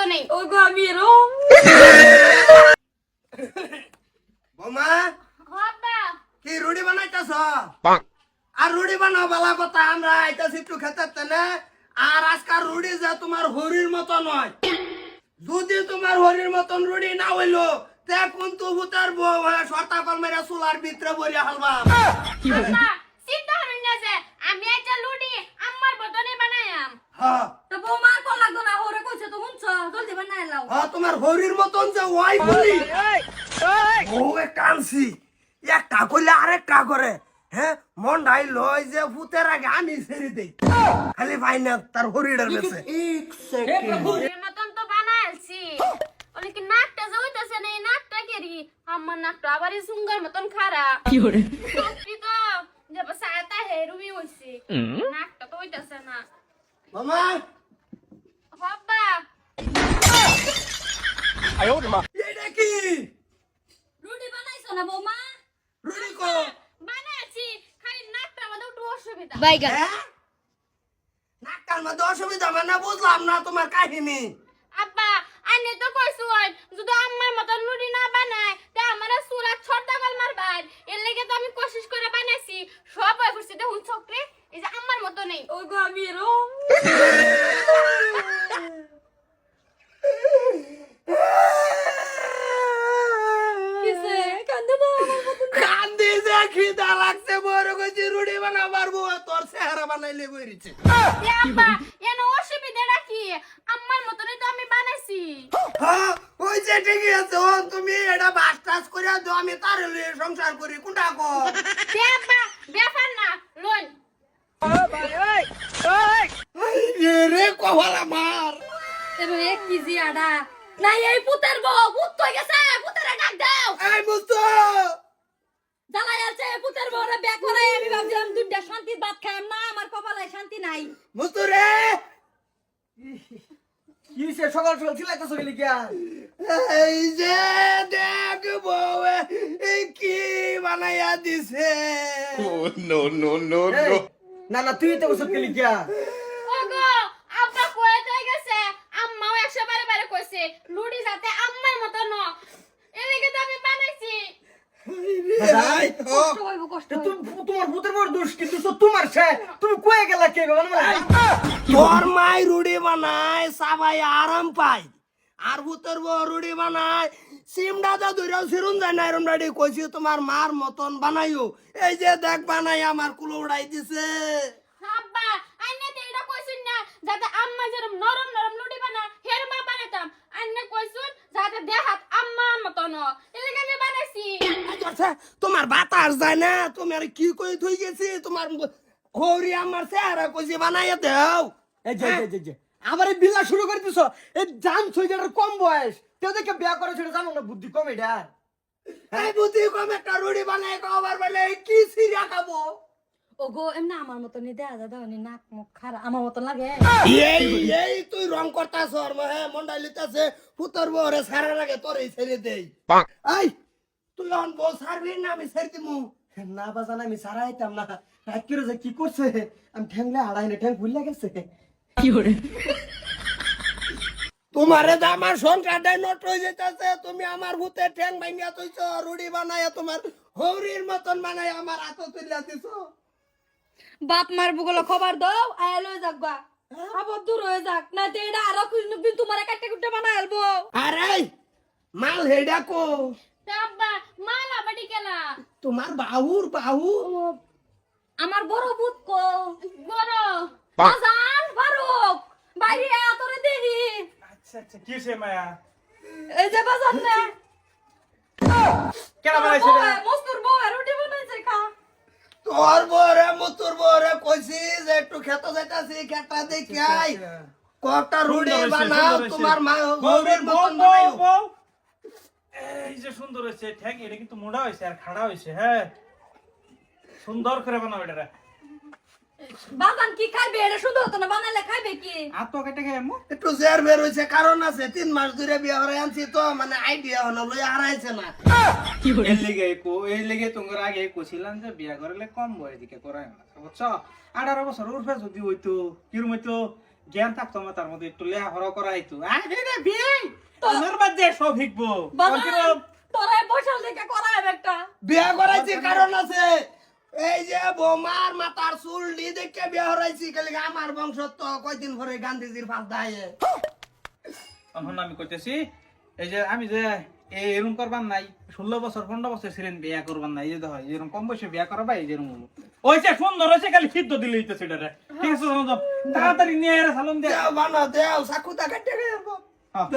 মতো নেই। ও গো আমি রং। বোমা বাবা কি রুটি বানাইতাছ? আর রুডি বানাও বালা কথা আমরা আইতাছি একটু খেতে তেনে। আর আজকাল রুডি যা তোমার হরির মতো নয়। যদি তোমার হরির মতন রুডি না হইল তে কোন তবু তার বউ সর্তা কলমেরা চুলার ভিতরে বলিয়া হালবা। হ্যাঁ তোমার হরির মতন যে ওয়াই বলি বউয়ে কানছি। একটা করলে আরেকটা করে। হ্যাঁ মন ডাই লয় যে ভূতের আগে আমি ছেড়ে দেই। খালি ভাই না তার হরিডার বেছে এর মতন তো বানাইছি। বলে কি নাকটা যে হইতাছে না এই নাকটা কেরি? আমার নাকটা আবার এই সুঙ্গার মতন খারা সত্যি তো যে সাতা হেরুমি হইছে। নাকটা তো হইতাছে না। মামা এটা কি? রুটি বানাইছো না বৌমা? রুটি কো বানাইছি খালি নাকটা আমাদের একটু অসুবিধা। হ্যাঁ? নাকাল মধ্যে অসুবিধা মানে বুঝলাম না তোমার কাহিনী। আব্বা আনে তো কইছো যদি আমার মতন নুডি না বানায় তে আমারে সুরা ছড়দা গল মারবার। এর লাগি তো আমি কোশিশ করে বানাইছি। সব হয়ে পড়ছে দেখুন চক্রে এই যে আমার মতো নেই। ওই গো আমি এরম কিসে কান্দে না আমার মতন কান্দি যে খিদা লাগছে বড় কইছি রুটি বানাবার বউ তোর চেহারা বানাইলে বইরিছে এ আব্বা এন অসুবিধাটা কি আমার মতনই তো আমি বানাইছি। হ্যাঁ ওই যে ঠিকই আছে ও তুমি এটা বাস টাস করে দাও আমি তার লইয়ে সংসার করি কোনটা কো আব্বা ব্যাপার না লোন রে রে কপাল আমার। এর এক কেজি আডা না এই পুতের বউ পুত কই গেছে পুতেরে ডাক দাও। এই মুস্তো জ্বালাই আছে পুতের বউরে ব্যাক করে আমি ভাবছিলাম দুইটা শান্তির ভাত খাইম না আমার কপালে শান্তি নাই। মুস্তু রে কি সে সকাল সকাল চিল্লাইতেছ গেলি কি এই যে দেখ বউ কি বানাইয়া দিছে? no, no, no, no. না। না তুই তো ওসব গেলি কি ওগো আব্বা কয়ে গেছে? আম্মাও একশো বারে বারে কইছে লুডি যাতে আম্মার মতো ন এর লাগি তো আমি বানাইছি এই, ও, কষ্ট হইব কষ্ট হইব। তুমি তোমার ভূতের বড় দোষ কিন্তু তো তোমার সে তুমি কয়ে গেলা কে মানে তোর মাই রুটি বানায় সবাই আরাম পায়। আর ভূতের বউ রুটি বানায় সিমডা যা সিরুন যায় না এরম ডাডি কইছি তোমার মার মতন বানাইও। এই যে দেখ বানাই আমার কুলো উড়াই দিছে। আব্বা আইনে তো এটা কইছুন না যাতে আম্মা যেরকম নরম নরম লুডি বানা হের মা বানাতাম। আইনে যাতে দেহাত আম্মার মতো ন এর লাগি আমি বানাইছি আচ্ছা, তোমার বাতাস যায় না? তুমি আর কি কই থই গেছি? তোমার হরি আমার চেহারা কইছি বানাইয়া দেও। এই যে যে, যে। আবার এই বিল্লা শুরু করে দিছো। এই জান ছয়টার কম বয়স। তেও দেখে বিয়া করে ছেড়ে জানো না? বুদ্ধি কম এটা। এই বুদ্ধি কম একটা রুটি বানাই কবার বলে কি সিরিয়া খাব? ওগো এমনি আমার মতন দেয়া দাদা উনি নাক মুখ খারাপ আমার মতন লাগে। এই এই তুই রং করতাছ আর হ্যাঁ মন্ডাই লিতাছে পুতর বরে সারা লাগে তোরে ছেড়ে দেই। এই অন বউ সারবি না আমি ছেড়ে দিমু। না বাজান আমি সারা আইতাম না। রাত করে যে কি করছে? আমি ঠ্যাংলে হাড়াই না ঠ্যাং ভুলে গেছে। কি তোমারে তো আমার সংসারটাই নষ্ট হয়ে যেতেছে তুমি আমার ভূতে ঠ্যাং ভাঙিয়া তুইছ রুড়ি বানাইয়া তোমার হৌরির মতন বানাই আমার হাত তুলিয়া দিছ। বাপ মার বুগলো খবর দাও আয় লই যাক গা। আবার দূর হয়ে যাক না তো এটা আরও দিন তোমার কাটতে কুটে বানা আলবো। আরে মাল হেডা কো? তা আব্বা মালা বাড়ি গেলা তোমার বাহুর বাহু আমার বড় বুত কো। বড়। বাজান ফারুক বাইরে আয় তোরে দেখি। আচ্ছা আচ্ছা কি সে মায়া? এই যে বাজান না। কেন বানাইছে রে? মস্তুর বউ রুটি বানাইছে খা। তোর বরে মুতুর বরে কইছি যে একটু খেতে যাইতাছি খেতা দেখাই। কটা রুড়ি সুন্দর হয়েছে, বানাও তোমার মা বউ, মতন বানাইও। এই যে সুন্দর হয়েছে ঠ্যাং এটা কিন্তু মোড়া হয়েছে আর খাড়া হয়েছে হ্যাঁ। সুন্দর করে বানাও এটা। বাজান কি খাইবে? এটা শুধু হতো না বানালে খাইবে কি? আর তো কেটে খাই একটু জের বের হয়েছে কারণ আছে তিন মাস ধরে বিয়ে হরে আনছি তো মানে আইডিয়া হলো লই হারাইছে না। কি এর লেগে কো এই লেগে তোমার আগে কইছিলাম যে বিয়া করলে কম বয়স দিকে করাই না বুঝছ? আঠারো বছর উর্ফে যদি হইতো কিরম হইতো? জ্ঞান থাকতো আমার তার মধ্যে একটু লেহা হরা করা হইতো আরে রে তোমার বাদ দিয়ে সব শিখব। তোরাই বসাল দেখে করাই একটা। বিয়া করাইছি কারণ আছে। এই যে বোমার মাথার চুল নি দেখে বিয়া হরাইছি খালি আমার বংশ তো কয়দিন পরে গান্ধীজির ফাঁস দায়ে। তখন আমি কইতেছি এই যে আমি যে এরকম করবার নাই ষোলো বছর পনেরো বছর ছিলেন বিয়া করবার নাই এই যে দেখো এরকম কম বয়সে বিয়া করা এই যেরকম হলো। ওইছে সুন্দর হয়েছে খালি সিদ্ধ দিলে হইতেছে সেটা ঠিক আছে তাড়াতাড়ি নিয়ে দিয়ে দেও বানো দেও সাকুতা কাটে হ্যাঁ।